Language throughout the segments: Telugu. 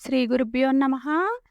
శ్రీ గురుభ్యో నమ.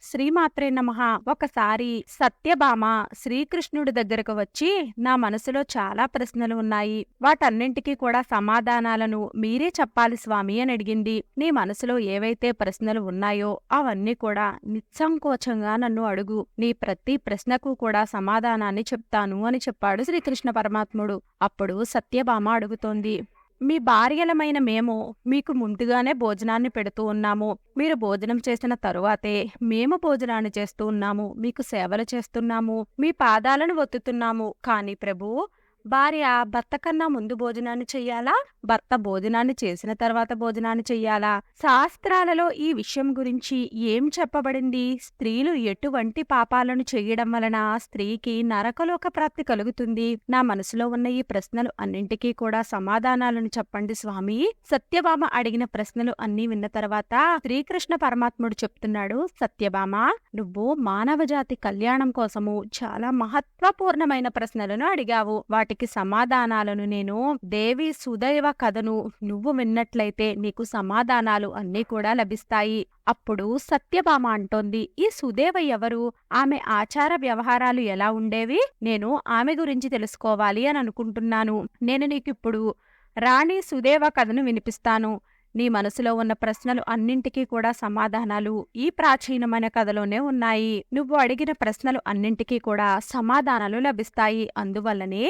శ్రీమాత్రే నమ. ఒకసారి సత్యభామ శ్రీకృష్ణుడి దగ్గరకు వచ్చి నా మనసులో చాలా ప్రశ్నలు ఉన్నాయి. వాటన్నింటికీ కూడా సమాధానాలను మీరే చెప్పాలి స్వామి అని అడిగింది. నీ మనసులో ఏవైతే ప్రశ్నలు ఉన్నాయో అవన్నీ కూడా నిస్సంకోచంగా నన్ను అడుగు. నీ ప్రతి ప్రశ్నకు కూడా సమాధానాన్ని చెప్తాను అని చెప్పాడు శ్రీకృష్ణ పరమాత్ముడు. అప్పుడు సత్యభామ అడుగుతోంది మీ భార్యలమైన మేము మీకు ముందుగానే భోజనాన్ని పెడుతూ ఉన్నాము. మీరు భోజనం చేసిన తరువాతే మేము భోజనాన్ని చేస్తూ ఉన్నాము. మీకు సేవలు చేస్తున్నాము. మీ పాదాలను ఒత్తుతున్నాము. కానీ ప్రభు భార్య భర్త కన్నా ముందు భోజనాన్ని చెయ్యాలా? భర్త భోజనాన్ని చేసిన తర్వాత భోజనాన్ని చెయ్యాలా? శాస్త్రాలలో ఈ విషయం గురించి ఏం చెప్పబడింది? స్త్రీలు ఎటువంటి పాపాలను చెయ్యడం వలన స్త్రీకి నరకలోక ప్రాప్తి కలుగుతుంది? నా మనసులో ఉన్న ఈ ప్రశ్నలు అన్నింటికీ కూడా సమాధానాలను చెప్పండి స్వామి. సత్యభామ అడిగిన ప్రశ్నలు అన్నీ విన్న తర్వాత శ్రీకృష్ణ పరమాత్ముడు చెప్తున్నాడు సత్యభామ నువ్వు మానవ జాతి కళ్యాణం కోసము చాలా మహత్వపూర్ణమైన ప్రశ్నలను అడిగావు. వాటికి సమాధానాలను నేను దేవి సుదైవ కథను నువ్వు విన్నట్లయితే నీకు సమాధానాలు అన్నీ కూడా లభిస్తాయి. అప్పుడు సత్యభామ అంటోంది ఈ సుదేవ ఎవరు? ఆమె ఆచార వ్యవహారాలు ఎలా ఉండేవి? నేను ఆమె గురించి తెలుసుకోవాలి అని అనుకుంటున్నాను. నేను నీకిప్పుడు రాణి సుదేవ కథను వినిపిస్తాను. నీ మనసులో ఉన్న ప్రశ్నలు అన్నింటికీ కూడా సమాధానాలు ఈ ప్రాచీనమైన కథలోనే ఉన్నాయి. నువ్వు అడిగిన ప్రశ్నలు అన్నింటికీ కూడా సమాధానాలు లభిస్తాయి. అందువల్లనే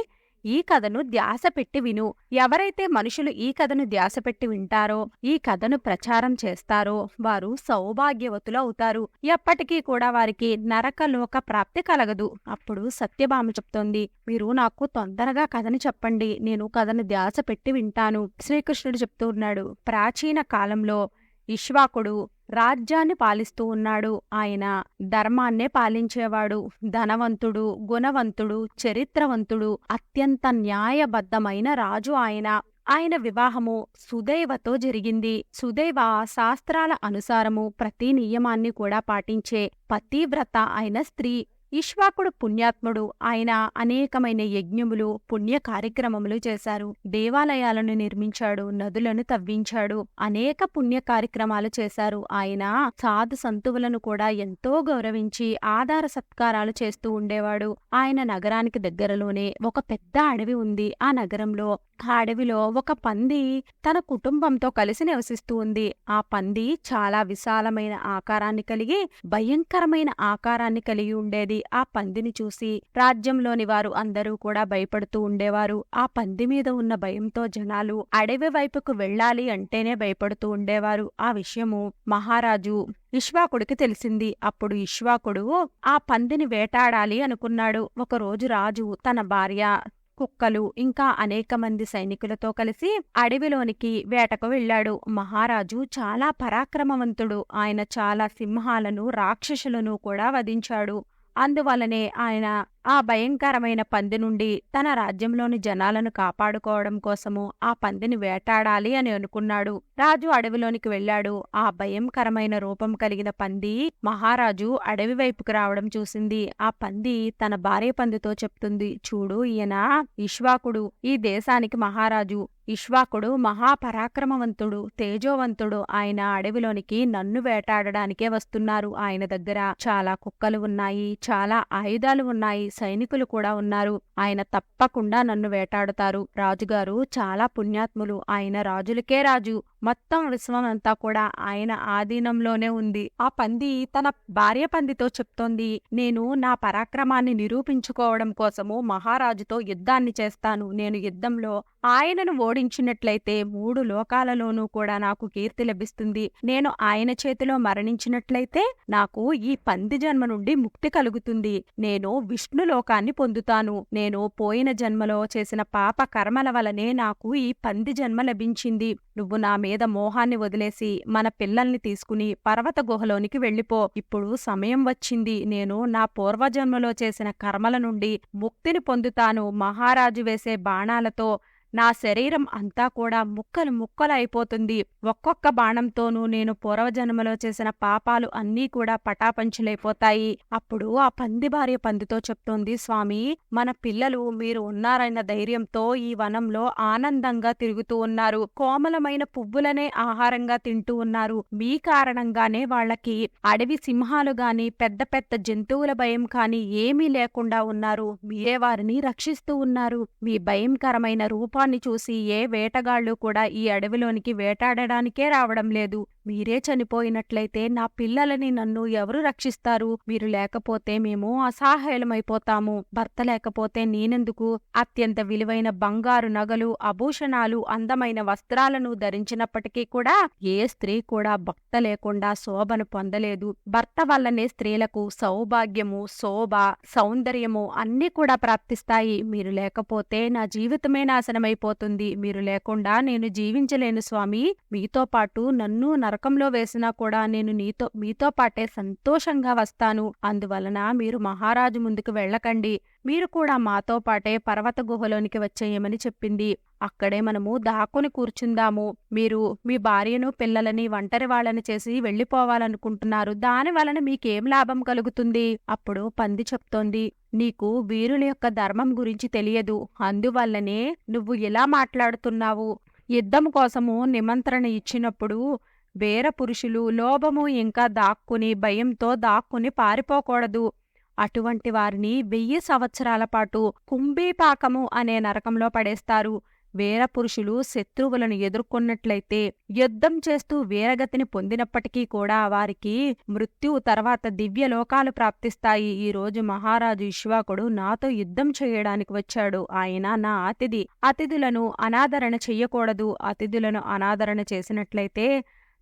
ఈ కథను ధ్యాస పెట్టి విను. ఎవరైతే మనుషులు ఈ కథను ధ్యాస పెట్టి వింటారో ఈ కథను ప్రచారం చేస్తారో వారు సౌభాగ్యవతులు అవుతారు. ఎప్పటికీ కూడా వారికి నరకలోక ప్రాప్తి కలగదు. అప్పుడు సత్యభామ చెప్తోంది మీరు నాకు తొందరగా కథని చెప్పండి. నేను కథను ధ్యాస పెట్టి వింటాను. శ్రీకృష్ణుడు చెప్తూ ఉన్నాడు ప్రాచీన కాలంలో ఇష్వాకుడు రాజ్యాన్ని పాలిస్తూ ఉన్నాడు. ఆయన ధర్మాన్నే పాలించేవాడు. ధనవంతుడు గుణవంతుడు చరిత్రవంతుడు అత్యంత న్యాయబద్ధమైన రాజు ఆయన. ఆయన వివాహము సుదైవతో జరిగింది. సుదైవ శాస్త్రాల అనుసారము ప్రతి నియమాన్ని కూడా పాటించే పతివ్రత అయిన స్త్రీ. ఇష్వాకుడు పుణ్యాత్ముడు. ఆయన అనేకమైన యజ్ఞములు పుణ్య కార్యక్రమములు చేశారు. దేవాలయాలను నిర్మించాడు నదులను తవ్వించాడు అనేక పుణ్య కార్యక్రమాలు చేశారు. ఆయన సాధు సంతువులను కూడా ఎంతో గౌరవించి ఆధార సత్కారాలు చేస్తూ ఉండేవాడు. ఆయన నగరానికి దగ్గరలోనే ఒక పెద్ద అడవి ఉంది. ఆ నగరంలో ఆ అడవిలో ఒక పంది తన కుటుంబంతో కలిసి నివసిస్తూ ఉంది. ఆ పంది చాలా విశాలమైన ఆకారాన్ని కలిగి భయంకరమైన ఆకారాన్ని కలిగి ఉండేది. ఆ పందిని చూసి రాజ్యంలోని వారు అందరూ కూడా భయపడుతూ ఉండేవారు. ఆ పంది మీద ఉన్న భయంతో జనాలు అడవి వైపుకు వెళ్ళాలి అంటేనే భయపడుతూ ఉండేవారు. ఆ విషయము మహారాజు ఇష్వాకుడికి తెలిసింది. అప్పుడు ఇష్వాకుడు ఆ పందిని వేటాడాలి అనుకున్నాడు. ఒకరోజు రాజు తన భార్య కుక్కలు ఇంకా అనేక మంది సైనికులతో కలిసి అడవిలోనికి వేటకు వెళ్ళాడు. మహారాజు చాలా పరాక్రమవంతుడు. ఆయన చాలా సింహాలను రాక్షసులను కూడా వధించాడు. అందువలనే ఆయన ఆ భయంకరమైన పంది నుండి తన రాజ్యంలోని జనాలను కాపాడుకోవడం కోసము ఆ పందిని వేటాడాలి అని అనుకున్నాడు. రాజు అడవిలోనికి వెళ్ళాడు. ఆ భయంకరమైన రూపం కలిగిన పంది మహారాజు అడవి వైపుకు రావడం చూసింది. ఆ పంది తన భార్య పందితో చెప్తుంది చూడు ఈయన ఇష్వాకుడు ఈ దేశానికి మహారాజు. ఇష్వాకుడు మహాపరాక్రమవంతుడు తేజోవంతుడు. ఆయన అడవిలోనికి నన్ను వేటాడడానికే వస్తున్నారు. ఆయన దగ్గర చాలా కుక్కలు ఉన్నాయి చాలా ఆయుధాలు ఉన్నాయి. సైనికులు కూడా ఉన్నారు. ఆయన తప్పకుండా నన్ను వేటాడుతారు. రాజుగారు చాలా పుణ్యాత్ములు. ఆయన రాజులకే రాజు. మొత్తం విశ్వం అంతా కూడా ఆయన ఆధీనంలోనే ఉంది. ఆ పంది తన భార్య పందితో చెప్తోంది నేను నా పరాక్రమాన్ని నిరూపించుకోవడం కోసము మహారాజుతో యుద్ధాన్ని చేస్తాను. నేను యుద్ధంలో ఆయనను ఓడించినట్లయితే మూడు లోకాలలోనూ కూడా నాకు కీర్తి లభిస్తుంది. నేను ఆయన చేతిలో మరణించినట్లయితే నాకు ఈ పంది జన్మ నుండి ముక్తి కలుగుతుంది. నేను విష్ణు లోకాన్ని పొందుతాను. నేను పోయిన జన్మలో చేసిన పాప కర్మల వలనే నాకు ఈ పంది జన్మ లభించింది. నువ్వు నా మీద మోహాన్ని వదిలేసి మన పిల్లల్ని తీసుకుని పర్వత గుహలోనికి వెళ్ళిపో. ఇప్పుడు సమయం వచ్చింది. నేను నా పూర్వజన్మలో చేసిన కర్మల నుండి ముక్తిని పొందుతాను. మహారాజు వేసే బాణాలతో నా శరీరం అంతా కూడా ముక్కలు ముక్కలు అయిపోతుంది. ఒక్కొక్క బాణంతోనూ నేను పూర్వజన్మలో చేసిన పాపాలు అన్నీ కూడా పటాపంచులైపోతాయి. అప్పుడు ఆ పంది భార్య పందితో చెప్తోంది స్వామి మన పిల్లలు మీరు ఉన్నారన్న ధైర్యంతో ఈ వనంలో ఆనందంగా తిరుగుతూ ఉన్నారు. కోమలమైన పువ్వులనే ఆహారంగా తింటూ ఉన్నారు. మీ కారణంగానే వాళ్ళకి అడవి సింహాలు గాని పెద్ద పెద్ద జంతువుల భయం కాని ఏమీ లేకుండా ఉన్నారు. మీరే వారిని రక్షిస్తూ ఉన్నారు. మీ భయంకరమైన రూపం రూపాన్ని చూసి ఏ వేటగాళ్ళు కూడా ఈ అడవిలోనికి వేటాడడానికే రావడం లేదు. మీరే చనిపోయినట్లయితే నా పిల్లలని నన్ను ఎవరు రక్షిస్తారు? మీరు లేకపోతే మేము అసహాయలమైపోతాము భర్త లేకపోతే నేనెందుకు? అత్యంత విలువైన బంగారు నగలు ఆభూషణాలు అందమైన వస్త్రాలను ధరించినప్పటికీ కూడా ఏ స్త్రీ కూడా భక్త లేకుండా శోభను పొందలేదు. భర్త వల్లనే స్త్రీలకు సౌభాగ్యము శోభ సౌందర్యము అన్నీ కూడా ప్రాప్తిస్తాయి. మీరు లేకపోతే నా జీవితమే నాశనమైపోతుంది మీరు లేకుండా నేను జీవించలేను స్వామి. మీతో పాటు నన్ను నరకంలో వేసినా కూడా నేను నీతో మీతో పాటే సంతోషంగా వస్తాను. అందువలన మీరు మహారాజు ముందుకు వెళ్ళకండి. మీరు కూడా మాతో పాటే పర్వత గుహలోనికి వచ్చేయమని చెప్పింది. అక్కడే మనము దాక్కుని కూర్చుందాము. మీరు మీ భార్యను పిల్లలని ఒంటరి వాళ్ళని చేసి వెళ్ళిపోవాలనుకుంటున్నారు. దాని వలన మీకేం లాభం కలుగుతుంది? అప్పుడు పంది చెప్తోంది. నీకు వీరుల యొక్క ధర్మం గురించి తెలియదు. అందువల్లనే నువ్వు ఇలా మాట్లాడుతున్నావు. యుద్ధం కోసము నిమంత్రణ ఇచ్చినప్పుడు వేర పురుషులు లోభము ఇంకా దాక్కుని భయంతో దాక్కుని పారిపోకూడదు. అటువంటి వారిని వెయ్యి సంవత్సరాల పాటు కుంభీపాకము అనే నరకంలో పడేస్తారు. వీరపురుషులు శత్రువులను ఎదుర్కొన్నట్లయితే యుద్ధం చేస్తూ వీరగతిని పొందినప్పటికీ కూడా వారికి మృత్యువు తర్వాత దివ్యలోకాలు ప్రాప్తిస్తాయి. ఈ రోజు మహారాజు ఇష్వాకుడు నాతో యుద్ధం చేయడానికి వచ్చాడు. ఆయన నా అతిథి. అతిథులను అనాదరణ చెయ్యకూడదు. అతిథులను అనాదరణ చేసినట్లయితే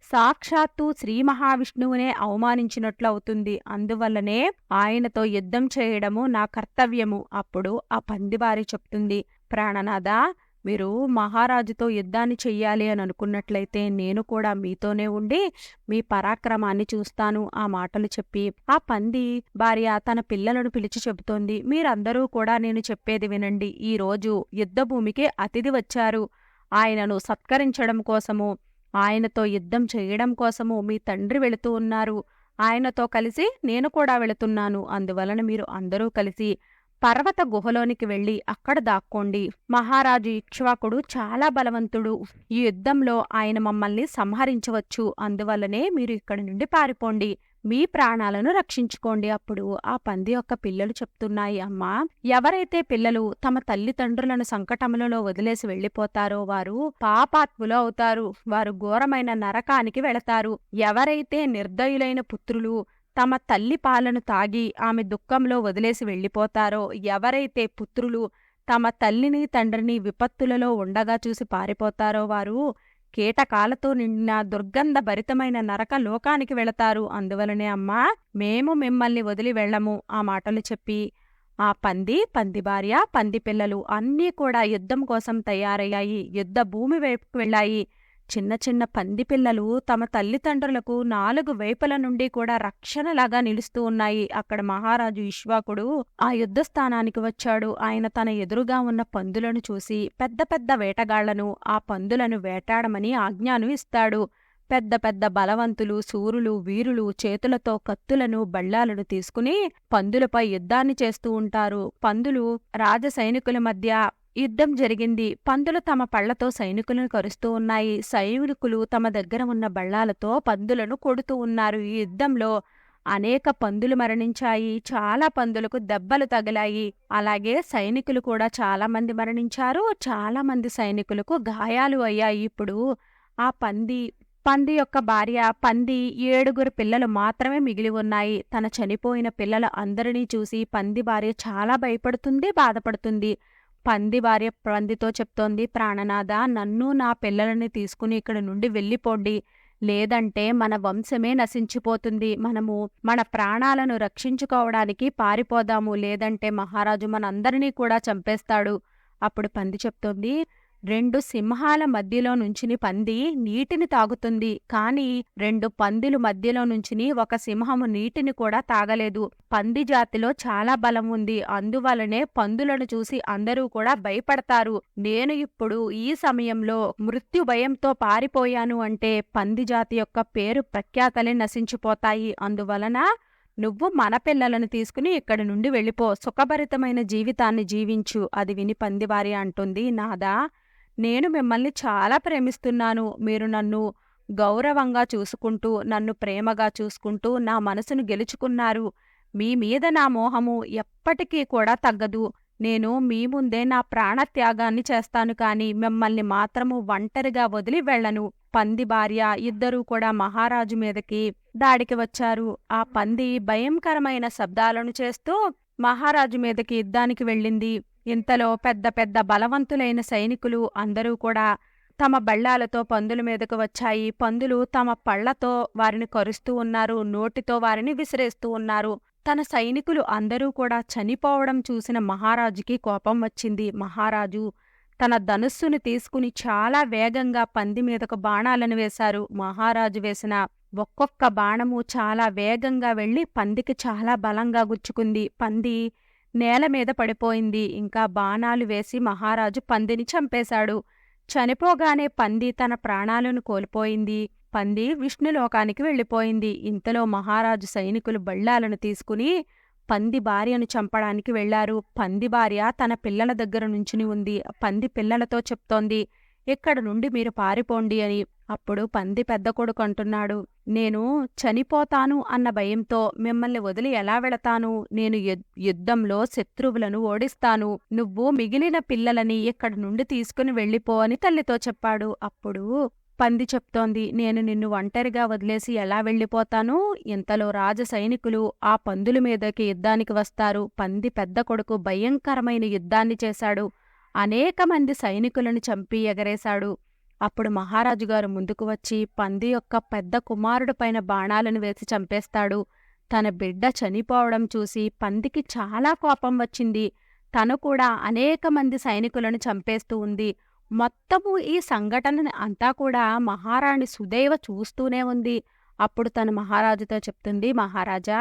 సాక్షాత్తు శ్రీ మహావిష్ణువునే అవమానించినట్లు అవుతుంది. అందువల్లనే ఆయనతో యుద్ధం చేయడము నా కర్తవ్యము. అప్పుడు ఆ పందివారి చెప్తుంది. ప్రాణనాథ మీరు మహారాజుతో యుద్ధాన్ని చెయ్యాలి అని అనుకున్నట్లయితే నేను కూడా మీతోనే ఉండి మీ పరాక్రమాన్ని చూస్తాను ఆ మాటలు చెప్పి. ఆ పంది భార్య తన పిల్లలను పిలిచి చెబుతోంది. మీరందరూ కూడా నేను చెప్పేది వినండి. ఈ రోజు యుద్ధభూమికి అతిథి వచ్చారు. ఆయనను సత్కరించడం కోసము ఆయనతో యుద్ధం చేయడం కోసము మీ తండ్రి వెళుతూ ఉన్నారు. ఆయనతో కలిసి నేను కూడా వెళుతున్నాను. అందువలన మీరు అందరూ కలిసి పర్వత గుహలోనికి వెళ్ళి అక్కడ దాక్కోండి. మహారాజు ఇక్ష్వాకుడు చాలా బలవంతుడు. ఈ యుద్ధంలో ఆయన మమ్మల్ని సంహరించవచ్చు. అందువల్లనే మీరు ఇక్కడి నుండి పారిపోండి. మీ ప్రాణాలను రక్షించుకోండి అప్పుడు ఆ పంది యొక్క పిల్లలు చెప్తున్నాయి. అమ్మా ఎవరైతే పిల్లలు తమ తల్లిదండ్రులను సంకటములలో వదిలేసి వెళ్ళిపోతారో వారు పాపాత్ములు అవుతారు. వారు ఘోరమైన నరకానికి వెళతారు. ఎవరైతే నిర్దయులైన పుత్రులు తమ తల్లి పాలను తాగి ఆమె దుఃఖంలో వదిలేసి వెళ్ళిపోతారో ఎవరైతే పుత్రులు తమ తల్లిని తండ్రిని విపత్తులలో ఉండగా చూసి పారిపోతారో వారు కీటకాలతో నిండిన దుర్గంధ భరితమైన నరక లోకానికి వెళతారు. అందువలనే అమ్మా మేము మిమ్మల్ని వదిలి వెళ్ళము ఆ మాటలు చెప్పి. ఆ పంది పంది భార్య పంది పిల్లలు అన్నీ కూడా యుద్ధం కోసం తయారయ్యాయి. యుద్ధ భూమి వైపుకు వెళ్ళాయి. చిన్న చిన్న పంది పిల్లలు తమ తల్లిదండ్రులకు నాలుగు వైపుల నుండి కూడా రక్షణలాగా నిలుస్తూ ఉన్నాయి. అక్కడ మహారాజు ఇష్వాకుడు ఆ యుద్ధ స్థానానికి వచ్చాడు. ఆయన తన ఎదురుగా ఉన్న పందులను చూసి పెద్ద పెద్ద వేటగాళ్ళను ఆ పందులను వేటాడమని ఆజ్ఞాను ఇస్తాడు. పెద్ద పెద్ద బలవంతులు సూరులు వీరులు చేతులతో కత్తులను బళ్ళాలను తీసుకుని పందులపై యుద్ధాన్ని చేస్తూ ఉంటారు. పందులు రాజ సైనికుల మధ్య యుద్ధం జరిగింది. పందులు తమ పళ్ళతో సైనికులను కరుస్తూ ఉన్నాయి. సైనికులు తమ దగ్గర ఉన్న బళ్ళాలతో పందులను కొడుతూ ఉన్నారు. ఈ యుద్ధంలో అనేక పందులు మరణించాయి. చాలా పందులకు దెబ్బలు తగిలాయి. అలాగే సైనికులు కూడా చాలా మంది మరణించారు. చాలా మంది సైనికులకు గాయాలు అయ్యాయి. ఇప్పుడు ఆ పంది పంది యొక్క భార్య పంది ఏడుగురు పిల్లలు మాత్రమే మిగిలి ఉన్నాయి. తన చనిపోయిన పిల్లల అందరినీ చూసి పంది భార్య చాలా భయపడుతుంది బాధపడుతుంది. పంది భార్య పందితో చెప్తోంది ప్రాణనాథ నన్ను నా పిల్లలని తీసుకుని ఇక్కడ నుండి వెళ్ళిపోండి. లేదంటే మన వంశమే నశించిపోతుంది. మనము మన ప్రాణాలను రక్షించుకోవడానికి పారిపోదాము. లేదంటే మహారాజు మనందరినీ కూడా చంపేస్తాడు. అప్పుడు పంది చెప్తోంది రెండు సింహాల మధ్యలో నుంచిని పంది నీటిని తాగుతుంది. కాని రెండు పందిలు మధ్యలో నుంచిని ఒక సింహము నీటిని కూడా తాగలేదు. పంది జాతిలో చాలా బలం ఉంది. అందువలనే పందులను చూసి అందరూ కూడా భయపడతారు. నేను ఇప్పుడు ఈ సమయంలో మృత్యు భయంతో పారిపోయాను అంటే పంది జాతి యొక్క పేరు ప్రఖ్యాతలే నశించిపోతాయి. అందువలన నువ్వు మన పిల్లలను తీసుకుని ఇక్కడి నుండి వెళ్ళిపో. సుఖభరితమైన జీవితాన్ని జీవించు. అది విని పందివారి అంటుంది. నాదా నేను మిమ్మల్ని చాలా ప్రేమిస్తున్నాను. మీరు నన్ను గౌరవంగా చూసుకుంటూ నన్ను ప్రేమగా చూసుకుంటూ నా మనసును గెలుచుకున్నారు. మీ మీద నా మోహము ఎప్పటికీ కూడా తగ్గదు. నేను మీ ముందే నా ప్రాణత్యాగాన్ని చేస్తాను కాని మిమ్మల్ని మాత్రము ఒంటరిగా వదిలి వెళ్ళను. పంది భార్య ఇద్దరూ కూడా మహారాజు మీదకి దాడికి వచ్చారు. ఆ పంది భయంకరమైన శబ్దాలను చేస్తూ మహారాజు మీదకి యుద్ధానికి వెళ్ళింది. ఇంతలో పెద్ద పెద్ద బలవంతులైన సైనికులు అందరూ కూడా తమ బళ్ళాలతో పందుల మీదకు వచ్చాయి. పందులు తమ పళ్ళతో వారిని కరుస్తూ ఉన్నారు. నోటితో వారిని విసిరేస్తూ ఉన్నారు. తన సైనికులు అందరూ కూడా చనిపోవడం చూసిన మహారాజుకి కోపం వచ్చింది. మహారాజు తన ధనుస్సును తీసుకుని చాలా వేగంగా పంది మీదకు బాణాలను వేశారు. మహారాజు వేసిన ఒక్కొక్క బాణము చాలా వేగంగా వెళ్ళి పందికి చాలా బలంగా గుచ్చుకుంది. పంది నేల మీద పడిపోయింది. ఇంకా బాణాలు వేసి మహారాజు పందిని చంపేశాడు. చనిపోగానే పంది తన ప్రాణాలను కోల్పోయింది. పంది విష్ణులోకానికి వెళ్ళిపోయింది. ఇంతలో మహారాజు సైనికులు బళ్ళాలను తీసుకుని పంది భార్యను చంపడానికి వెళ్ళారు పంది భార్య తన పిల్లల దగ్గర నుంచుని ఉంది. పంది పిల్లలతో చెప్తోంది ఇక్కడ నుండి మీరు పారిపోండి అని. అప్పుడు పంది పెద్ద కొడుకు అంటున్నాడు నేను చనిపోతాను అన్న భయంతో మిమ్మల్ని వదిలి ఎలా వెళతాను? నేను యుద్ధంలో శత్రువులను ఓడిస్తాను. నువ్వు మిగిలిన పిల్లలని ఇక్కడి నుండి తీసుకుని వెళ్ళిపో అని తల్లితో చెప్పాడు. అప్పుడు పంది చెప్తోంది నేను నిన్ను ఒంటరిగా వదిలేసి ఎలా వెళ్ళిపోతాను? ఇంతలో రాజ సైనికులు ఆ పందుల మీదకి యుద్ధానికి వస్తారు. పంది పెద్ద కొడుకు భయంకరమైన యుద్ధాన్ని చేశాడు. అనేక మంది సైనికులను చంపి ఎగరేశాడు. అప్పుడు మహారాజుగారు ముందుకు వచ్చి పంది యొక్క పెద్ద కుమారుడిపైన బాణాలను వేసి చంపేస్తాడు. తన బిడ్డ చనిపోవడం చూసి పందికి చాలా కోపం వచ్చింది. తను కూడా అనేక మంది సైనికులను చంపేస్తూ ఉంది. మొత్తము ఈ సంఘటనని అంతా కూడా మహారాణి సుదేవ చూస్తూనే ఉంది. అప్పుడు తను మహారాజుతో చెప్తుంది మహారాజా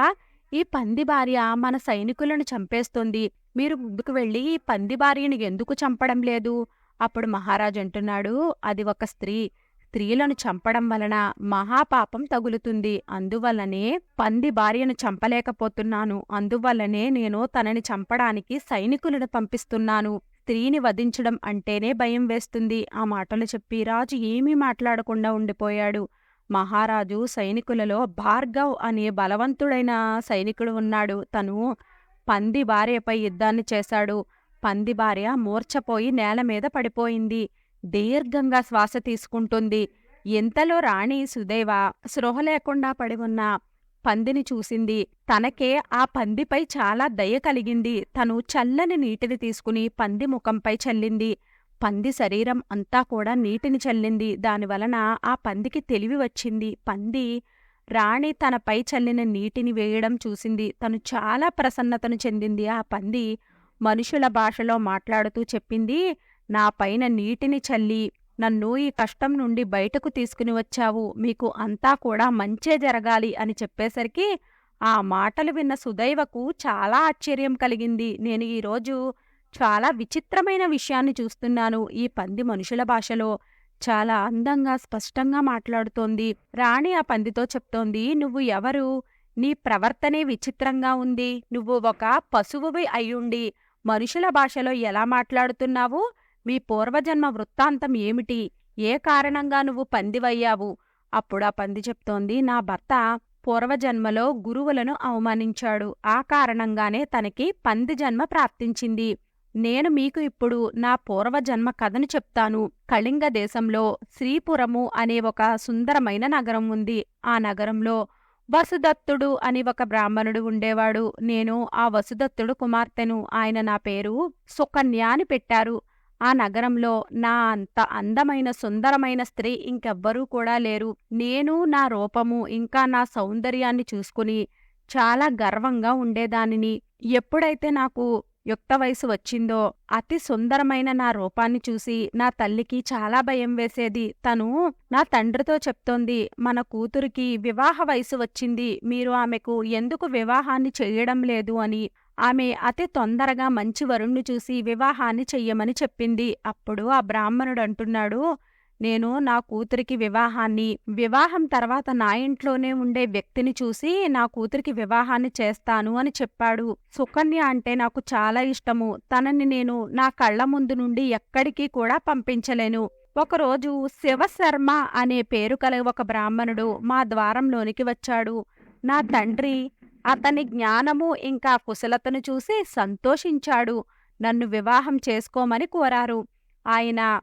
ఈ పంది భార్య మన సైనికులను చంపేస్తుంది. మీరు ముందుకు వెళ్ళి ఈ పంది భార్యని ఎందుకు చంపడం లేదు? అప్పుడు మహారాజు అంటున్నాడు అది ఒక స్త్రీ. స్త్రీలను చంపడం వలన మహాపాపం తగులుతుంది. అందువల్లనే పంది భార్యను చంపలేకపోతున్నాను. అందువల్లనే నేను తనని చంపడానికి సైనికులను పంపిస్తున్నాను. స్త్రీని వధించడం అంటేనే భయం వేస్తుంది. ఆ మాటలు చెప్పి రాజు ఏమీ మాట్లాడకుండా ఉండిపోయాడు. మహారాజు సైనికులలో భార్గవ్ అనే బలవంతుడైన సైనికుడు ఉన్నాడు. తను పంది భార్యపై యుద్ధాన్ని చేశాడు. పంది భార్య మూర్ఛపోయి నేల మీద పడిపోయింది. దీర్ఘంగా శ్వాస తీసుకుంటుంది. ఎంతలో రాణి సుదేవ? స్పృహ లేకుండా పడి ఉన్న పందిని చూసింది. తనకే ఆ పందిపై చాలా దయ కలిగింది. తను చల్లని నీటిని తీసుకుని పంది ముఖంపై చల్లింది. పంది శరీరం అంతా కూడా నీటిని చల్లింది. దానివలన ఆ పందికి తెలివి వచ్చింది. పంది రాణి తనపై చల్లిన నీటిని వేయడం చూసింది. తను చాలా ప్రసన్నతను చెందింది. ఆ పంది మనుషుల భాషలో మాట్లాడుతూ చెప్పింది నా పైన నీటిని చల్లి నన్ను ఈ కష్టం నుండి బయటకు తీసుకుని వచ్చావు. మీకు అంతా కూడా మంచే జరగాలి అని చెప్పేసరికి ఆ మాటలు విన్న సుదైవకు చాలా ఆశ్చర్యం కలిగింది. నేను ఈరోజు చాలా విచిత్రమైన విషయాన్ని చూస్తున్నాను. ఈ పంది మనుషుల భాషలో చాలా అందంగా స్పష్టంగా మాట్లాడుతోంది. రాణి ఆ పందితో చెప్తోంది నువ్వు ఎవరు? నీ ప్రవర్తనే విచిత్రంగా ఉంది. నువ్వు ఒక పశువువి అయ్యుండి మనుషుల భాషలో ఎలా మాట్లాడుతున్నావు? మీ పూర్వజన్మ వృత్తాంతం ఏమిటి? ఏ కారణంగా నువ్వు పందివయ్యావు? అప్పుడు ఆ పంది చెప్తోంది నా భర్త పూర్వజన్మలో గురువులను అవమానించాడు. ఆ కారణంగానే తనకి పంది జన్మ ప్రాప్తించింది. నేను మీకు ఇప్పుడు నా పూర్వజన్మ కథను చెప్తాను. కళింగ దేశంలో శ్రీపురము అనే ఒక సుందరమైన నగరం ఉంది. ఆ నగరంలో వసుదత్తుడు అని ఒక బ్రాహ్మణుడు ఉండేవాడు. నేను ఆ వసుదత్తుడు కుమార్తెను. ఆయన నా పేరు సుకన్య అని పెట్టారు. ఆ నగరంలో నా అంత అందమైన సుందరమైన స్త్రీ ఇంకెవ్వరూ కూడా లేరు. నేను నా రూపము ఇంకా నా సౌందర్యాన్ని చూసుకుని చాలా గర్వంగా ఉండేదానిని. ఎప్పుడైతే నాకు యుక్త వయసు వచ్చిందో అతి సుందరమైన నా రూపాన్ని చూసి నా తల్లికి చాలా భయం వేసేది. తను నా తండ్రితో చెప్తోంది మన కూతురికి వివాహ వయసు వచ్చింది మీరు ఆమెకు ఎందుకు వివాహాన్ని చెయ్యడం లేదు అని. ఆమె అతి తొందరగా మంచి వరుణ్ణి చూసి వివాహాన్ని చెయ్యమని చెప్పింది. అప్పుడు ఆ బ్రాహ్మణుడు అంటున్నాడు నేను నా కూతురికి వివాహాన్ని వివాహం తర్వాత నా ఇంట్లోనే ఉండే వ్యక్తిని చూసి నా కూతురికి వివాహాన్ని చేస్తాను అని చెప్పాడు. సుకన్య అంటే నాకు చాలా ఇష్టము. తనని నేను నా కళ్ళ ముందు నుండి ఎక్కడికి కూడా పంపించలేను. ఒకరోజు శివశర్మ అనే పేరు కల ఒక బ్రాహ్మణుడు మా ద్వారంలోనికి వచ్చాడు. నా తండ్రి అతని జ్ఞానము ఇంకా కుశలతను చూసి సంతోషించాడు. నన్ను వివాహం చేసుకోమని కోరారు. ఆయన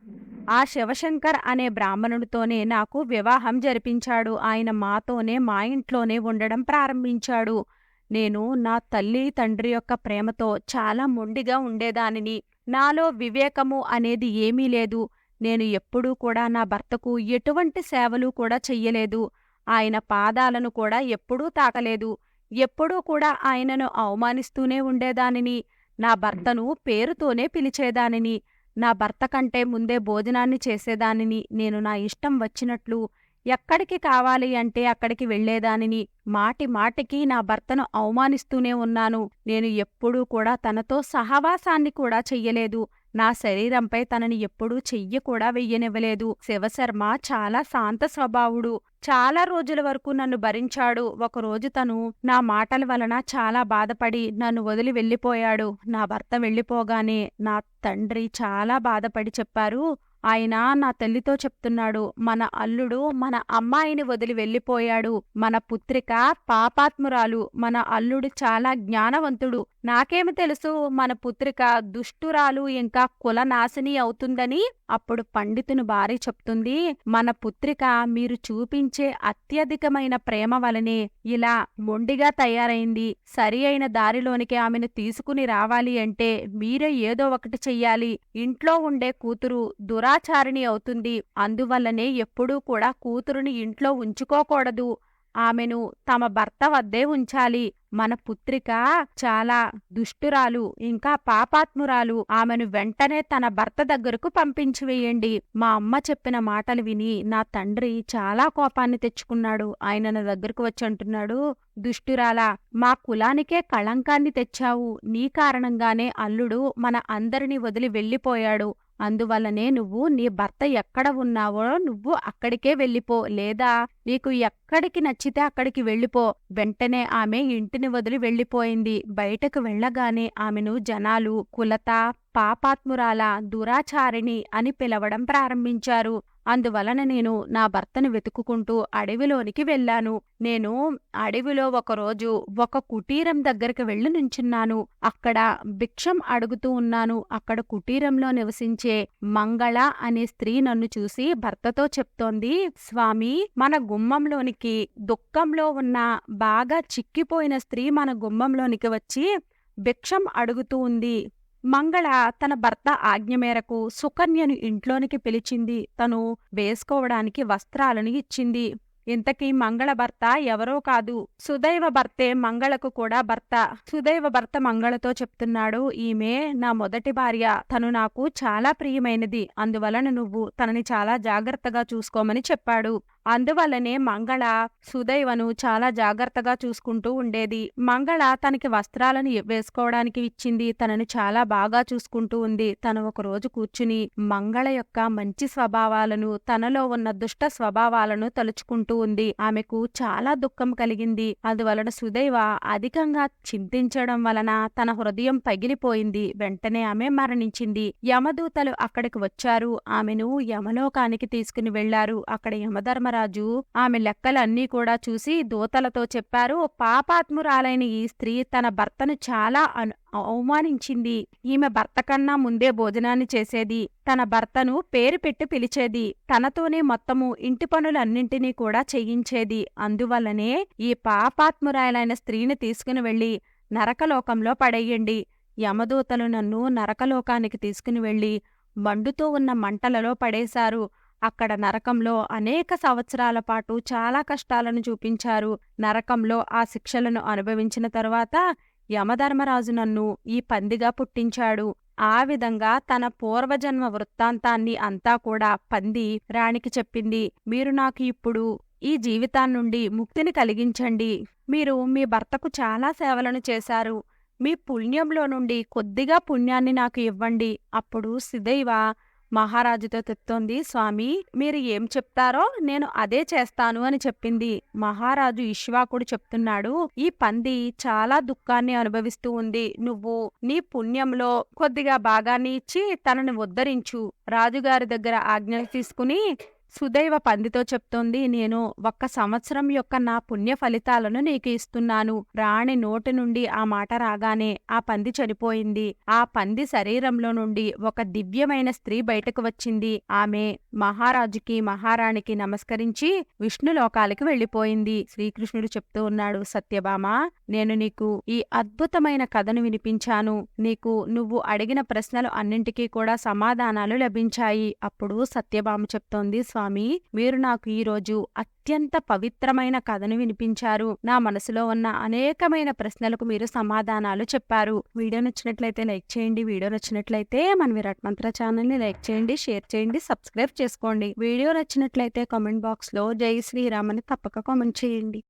ఆ శివశంకర్ అనే బ్రాహ్మణుడితోనే నాకు వివాహం జరిపించాడు. ఆయన మాతోనే మా ఇంట్లోనే ఉండడం ప్రారంభించాడు. నేను నా తల్లి తండ్రి యొక్క ప్రేమతో చాలా మొండిగా ఉండేదానిని. నాలో వివేకము అనేది ఏమీ లేదు. నేను ఎప్పుడూ కూడా నా భర్తకు ఎటువంటి సేవలు కూడా చెయ్యలేదు. ఆయన పాదాలను కూడా ఎప్పుడూ తాకలేదు. ఎప్పుడూ కూడా ఆయనను అవమానిస్తూనే ఉండేదానిని. నా భర్తను పేరుతోనే పిలిచేదానిని. నా భర్త కంటే ముందే భోజనాన్ని చేసేదానిని నేను నా ఇష్టం వచ్చినట్లు ఎక్కడికి కావాలి అంటే అక్కడికి వెళ్ళేదానిని మాటి మాటికి నా భర్తను అవమానిస్తూనే ఉన్నాను. నేను ఎప్పుడూ కూడా తనతో సహవాసాన్ని కూడా చెయ్యలేదు. నా శరీరంపై తనని ఎప్పుడూ చెయ్యి కూడా వెయ్యనివ్వలేదు. శివశర్మ చాలా శాంత స్వభావుడు. చాలా రోజుల వరకు నన్ను భరించాడు. ఒకరోజు తను నా మాటల వలన చాలా బాధపడి నన్ను వదిలి వెళ్ళిపోయాడు. నా భర్త వెళ్ళిపోగానే నా తండ్రి చాలా బాధపడి చెప్పారు. ఆయన నా తల్లితో చెప్తున్నాడు. మన అల్లుడు మన అమ్మాయిని వదిలి వెళ్ళిపోయాడు. మన పుత్రిక పాపాత్మురాలు. మన అల్లుడు చాలా జ్ఞానవంతుడు. నాకేమి తెలుసు మన పుత్రిక దుష్టురాలు ఇంకా కులనాశిని అవుతుందని అప్పుడు పండితుని భార్య చెప్తుంది. మన పుత్రిక మీరు చూపించే అత్యధికమైన ప్రేమ వలనే ఇలా మొండిగా తయారైంది. సరి అయిన దారిలోనికి ఆమెను తీసుకుని రావాలి అంటే మీరే ఏదో ఒకటి చెయ్యాలి. ఇంట్లో ఉండే కూతురు దురాచారిణి అవుతుంది. అందువల్లనే ఎప్పుడూ కూడా కూతురుని ఇంట్లో ఉంచుకోకూడదు. ఆమెను తమ భర్త వద్దే ఉంచాలి. మన పుత్రిక చాలా దుష్టురాలు ఇంకా పాపాత్మురాలు. ఆమెను వెంటనే తన భర్త దగ్గరకు పంపించి వేయండి. మా అమ్మ చెప్పిన మాటలు విని నా తండ్రి చాలా కోపాన్ని తెచ్చుకున్నాడు. ఆయన నా దగ్గరకు వచ్చి అంటున్నాడు దుష్టురాలా మా కులానికే కళంకాన్ని తెచ్చావు. నీ కారణంగానే అల్లుడు మన అందరినీ వదిలి వెళ్ళిపోయాడు. అందువల్లనే నువ్వు నీ భర్త ఎక్కడ ఉన్నావో నువ్వు అక్కడికే వెళ్ళిపో. లేదా నీకు ఎక్కడికి నచ్చితే అక్కడికి వెళ్ళిపో. వెంటనే ఆమె ఇంటిని వదిలి వెళ్ళిపోయింది. బయటకు వెళ్ళగానే ఆమెను జనాలు కులత పాపాత్మురాల దురాచారిణి అని పిలవడం ప్రారంభించారు. అందువలన నేను నా భర్తను వెతుకుకుంటూ అడవిలోనికి వెళ్ళాను. నేను అడవిలో ఒకరోజు ఒక కుటీరం దగ్గరికి వెళ్ళి నుంచున్నాను. అక్కడ భిక్షం అడుగుతూ ఉన్నాను. అక్కడ కుటీరంలో నివసించే మంగళ అనే స్త్రీ నన్ను చూసి భర్తతో చెప్తోంది స్వామి మన గుమ్మంలోనికి దుఃఖంలో ఉన్న బాగా చిక్కిపోయిన స్త్రీ మన గుమ్మంలోనికి వచ్చి భిక్షం అడుగుతూ ఉంది. మంగళ తన భర్త ఆజ్ఞ మేరకు సుకన్యను ఇంట్లోనికి పిలిచింది. తను వేసుకోవడానికి వస్త్రాలను ఇచ్చింది. ఇంతకీ మంగళ భర్త ఎవరో కాదు. సుదైవ భర్తే మంగళకు కూడా భర్త. సుదైవ భర్త మంగళతో చెప్తున్నాడు ఈమె నా మొదటి భార్య. తను నాకు చాలా ప్రియమైనది. అందువలన నువ్వు తనని చాలా జాగ్రత్తగా చూసుకోమని చెప్పాడు. అందువల్లనే మంగళ సుదైవను చాలా జాగ్రత్తగా చూసుకుంటూ ఉండేది. మంగళ తనకి వస్త్రాలను వేసుకోవడానికి ఇచ్చింది. తనను చాలా బాగా చూసుకుంటూ ఉంది. తను ఒక రోజు కూర్చుని మంగళ యొక్క మంచి స్వభావాలను తనలో ఉన్న దుష్ట స్వభావాలను తలుచుకుంటూ ఉంది. ఆమెకు చాలా దుఃఖం కలిగింది. అందువలన సుదైవ అధికంగా చింతించడం వలన తన హృదయం పగిలిపోయింది. వెంటనే ఆమె మరణించింది. యమదూతలు అక్కడికి వచ్చారు. ఆమెను యమలోకానికి తీసుకుని వెళ్ళారు అక్కడ యమధర్మ యమధర్మరాజు ఆమె లెక్కలన్నీ కూడా చూసి దూతలతో చెప్పారు పాపాత్మురాలైన ఈ స్త్రీ తన భర్తను చాలా అవమానించింది. ఈమె భర్త కన్నా ముందే భోజనాన్ని చేసేది. తన భర్తను పేరు పెట్టి పిలిచేది. తనతోనే మొత్తము ఇంటి పనులన్నింటినీ కూడా చేయించేది. అందువల్లనే ఈ పాపాత్మురాయలైన స్త్రీని తీసుకుని వెళ్ళి నరకలోకంలో పడేయండి. యమదూతలు నన్ను నరకలోకానికి తీసుకుని వెళ్ళి మండుతూ ఉన్న మంటలలో పడేశారు. అక్కడ నరకంలో అనేక సంవత్సరాల పాటు చాలా కష్టాలను చూపించారు. నరకంలో ఆ శిక్షలను అనుభవించిన తరువాత యమధర్మరాజు నన్ను ఈ పందిగా పుట్టించాడు. ఆ విధంగా తన పూర్వజన్మ వృత్తాంతాన్ని అంతా కూడా పంది రాణికి చెప్పింది. మీరు నాకు ఇప్పుడు ఈ జీవితాన్నుండి ముక్తిని కలిగించండి. మీరు మీ భర్తకు చాలా సేవలను చేశారు. మీ పుణ్యంలో నుండి కొద్దిగా పుణ్యాన్ని నాకు ఇవ్వండి. అప్పుడు సిదైవ మహారాజుతో చెప్తోంది స్వామి మీరు ఏం చెప్తారో నేను అదే చేస్తాను అని చెప్పింది. మహారాజు ఇష్వాకుడు చెప్తున్నాడు ఈ పంది చాలా దుఃఖాన్ని అనుభవిస్తూ ఉంది. నువ్వు నీ పుణ్యంలో కొద్దిగా భాగాన్ని ఇచ్చి తనని ఉద్ధరించు. రాజుగారి దగ్గర ఆజ్ఞ తీసుకుని సుదైవ పందితో చెప్తోంది నేను ఒక్క సంవత్సరం యొక్క నా పుణ్య ఫలితాలను నీకు ఇస్తున్నాను. రాణి నోటి నుండి ఆ మాట రాగానే ఆ పంది చనిపోయింది. ఆ పంది శరీరంలో నుండి ఒక దివ్యమైన స్త్రీ బయటకు వచ్చింది. ఆమె మహారాజుకి మహారాణికి నమస్కరించి విష్ణులోకాలకి వెళ్ళిపోయింది. శ్రీకృష్ణుడు చెప్తూ ఉన్నాడు సత్యభామ నేను నీకు ఈ అద్భుతమైన కథను వినిపించాను. నీకు నువ్వు అడిగిన ప్రశ్నలు అన్నింటికీ కూడా సమాధానాలు లభించాయి. అప్పుడు సత్యభామ చెప్తోంది స్వామి మీరు నాకు ఈ రోజు అత్యంత పవిత్రమైన కథను వినిపించారు. నా మనసులో ఉన్న అనేకమైన ప్రశ్నలకు మీరు సమాధానాలు చెప్పారు. వీడియో నచ్చినట్లయితే లైక్ చేయండి. వీడియో నచ్చినట్లయితే మన విరాట్ మంత్ర ఛానల్ని లైక్ చేయండి షేర్ చేయండి సబ్స్క్రైబ్ చేసుకోండి. వీడియో నచ్చినట్లయితే కామెంట్ బాక్స్లో జై శ్రీరామ్ అని తప్పక కామెంట్ చేయండి.